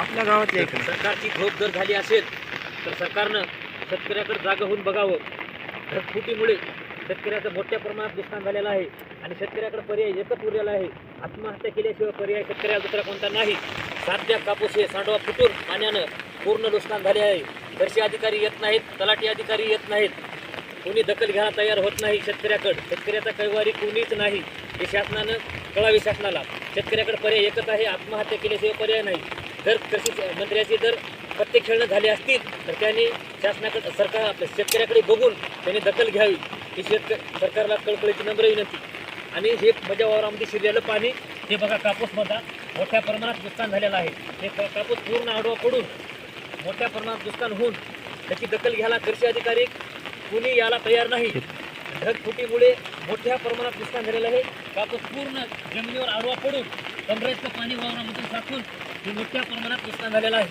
आपल्या गावातले आहे का? सरकारची झोप जर झाली असेल तर सरकारनं शेतकऱ्याकडे जागा होऊन बघावं. घरफुटीमुळे शेतकऱ्याचं मोठ्या प्रमाणात नुकसान झालेलं आहे आणि शेतकऱ्याकडे पर्याय एकच उरलेला आहे. आत्महत्या केल्याशिवाय पर्याय शेतकऱ्याला दुसरा कोणता नाही. साध्या कापूस हे सांडवा फुटून पाण्यानं पूर्ण नुकसान झाले आहे. दर्शी अधिकारी येत नाहीत तलाठी अधिकारी येत नाहीत. कोणी दखल घ्यायला तयार होत नाही शेतकऱ्याकडे. शेतकऱ्याचा कैवारी कोणीच नाही. हे शासनानं कळावे शासनाला. शेतकऱ्याकडे पर्याय एकच आहे आत्महत्या केल्याशिवाय पर्याय नाही. जर कृषी मंत्र्याचे जर पत्ते खेळणं झाले असतील तर त्याने शासनाकडे सरकार आपल्या शेतकऱ्याकडे बघून त्याने दखल घ्यावी. ही शेतक सरकारला कळकळीची नम्र विनंती. आणि हे माझ्या वावरामध्ये शिरलेलं पाणी हे बघा कापूसमध्ये मोठ्या प्रमाणात नुकसान झालेलं आहे. हे कापूस पूर्ण आडवा पडून मोठ्या प्रमाणात नुकसान होऊन त्याची दखल घ्यायला कृषी अधिकारी कुणी याला तयार नाही. ढगफुटीमुळे मोठ्या प्रमाणात नुकसान झालेलं आहे. कापूस पूर्ण जमिनीवर आडवा पडून कमरेचं पाणी वावरामधून साठून हे मोठ्या प्रमाणात नुकसान झालेलं आहे.